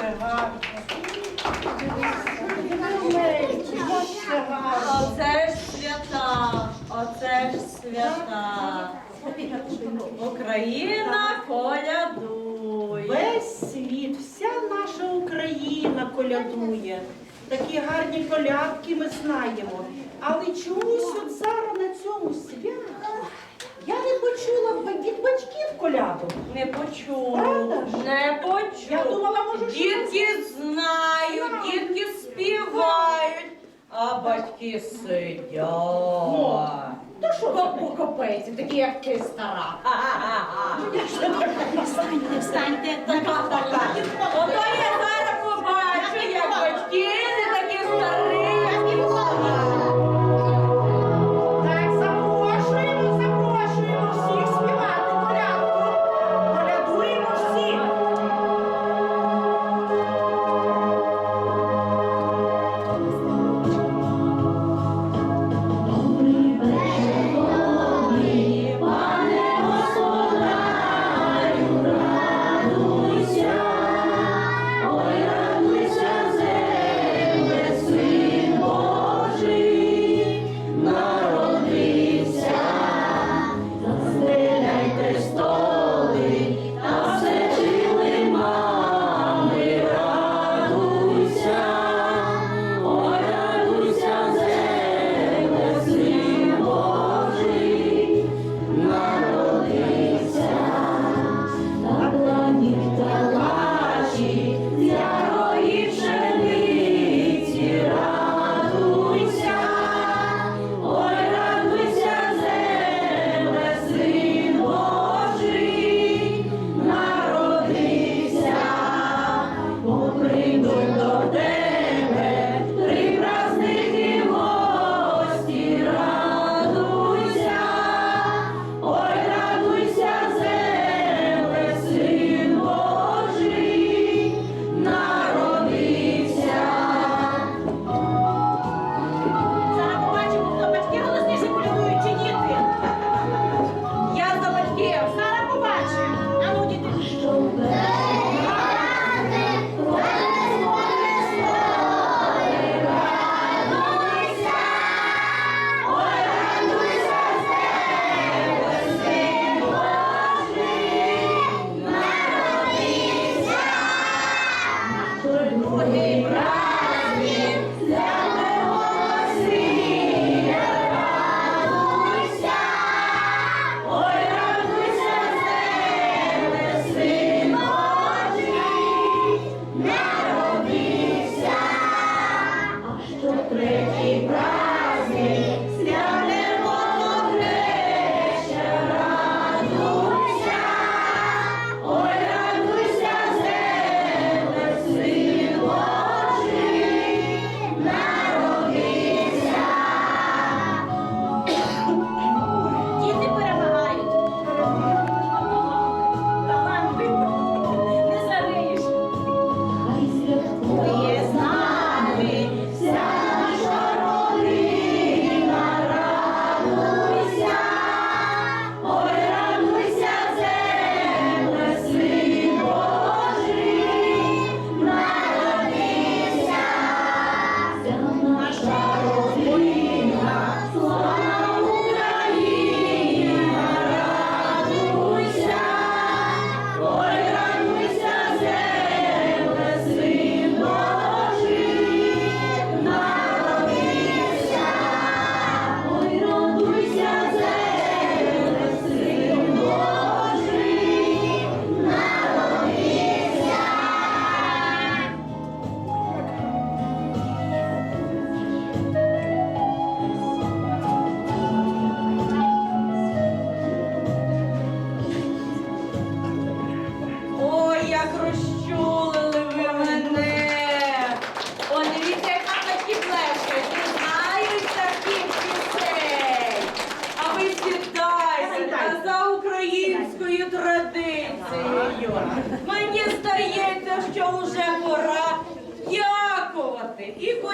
Гарно. Гарно. Оце ж свята, оце ж свята. Україна колядує. Весь світ, вся наша Україна колядує. Такі гарні колядки ми знаємо. Але чомусь от зараз на цьому святі я не почула від батьків коляду. Не почув, Правда ж? не почув. Я думала, може, що- Дітки знають, дітки співають, а батьки сидять. То що це таке? Такі як ти стара. Встаньте, встаньте. Ото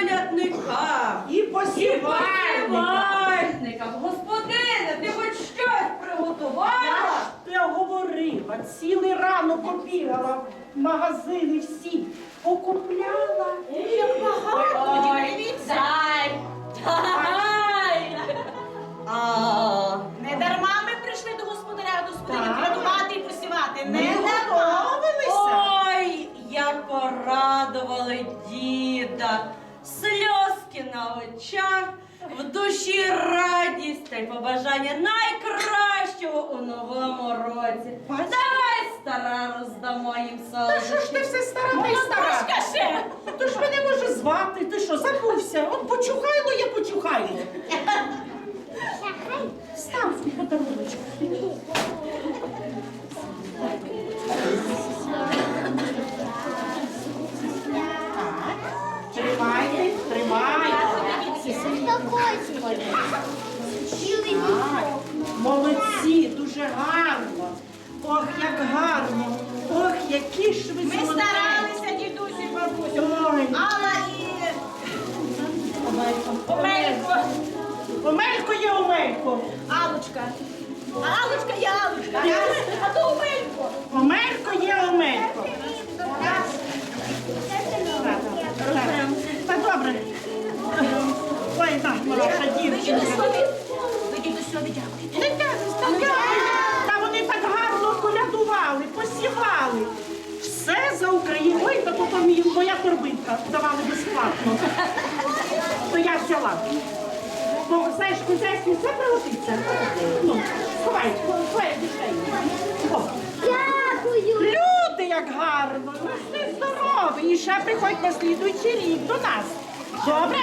дякувати і посівальникам. Господине, ти хоч щось приготувала? Я ж говорила, цілий ранок побігала в магазини всі, покупляла. Очах, в душі радість та й побажання найкращого у новому році. Давай, стара, роздамо їм Та що ж ти все стара та й стара? Молодочка ще. То ж мене може звати, ти що, забувся? Які ж ви Ми старалися, дідусі, і бабусю. Ой, Алла і Омелько. Омелько. Є Омелько. Алочка. Алочка є Алочка. А то Омелько. Омелько є Омелько. Та добре. Ой, так, хороша дівчинка. Ви дідусьові дякуйте. Та моя торбинка давали безплатно. То я взяла. Бо знаєш, хазяйстві все пригодиться. Ну, сховай, сховай дешеві. Люди, як гарно, ну всі здорові. І ще приходь на слідуючий рік до нас. Добре?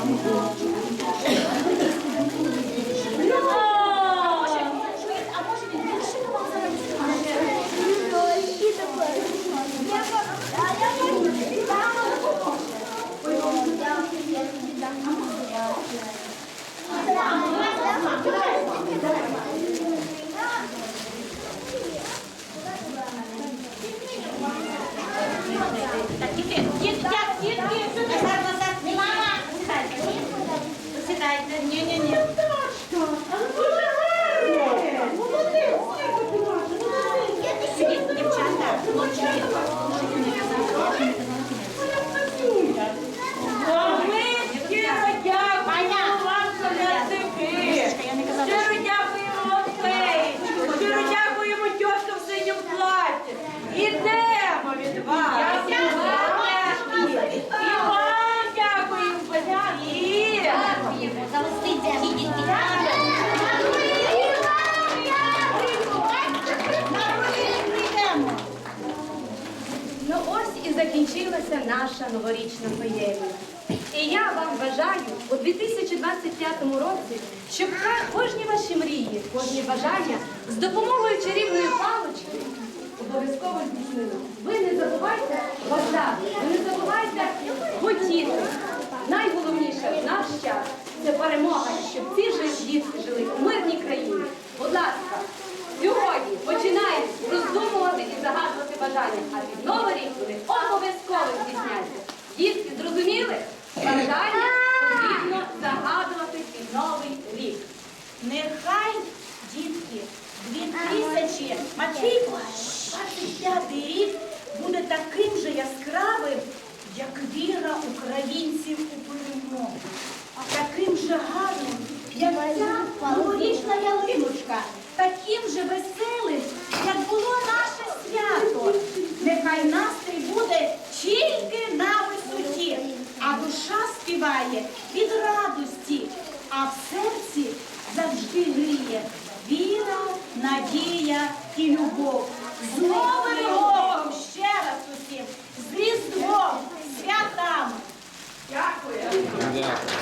А закінчилася наша новорічна феєрія. І я вам бажаю у 2025 році, щоб кожні ваші мрії, кожні бажання з допомогою чарівної палички обов'язково здійснили. Ви не забувайте бажати, ви не забувайте хотіти. Найголовніше в наш час це перемога, щоб ці жи- дітки жили у мирній країні. Будь ласка, веселим, як було наше свято. Нехай настрій буде тільки на висоті, а душа співає від радості, а в серці завжди гріє віра, надія і любов. З Новим роком ще раз усім, з Різдвом, святами. Дякую. Дякую.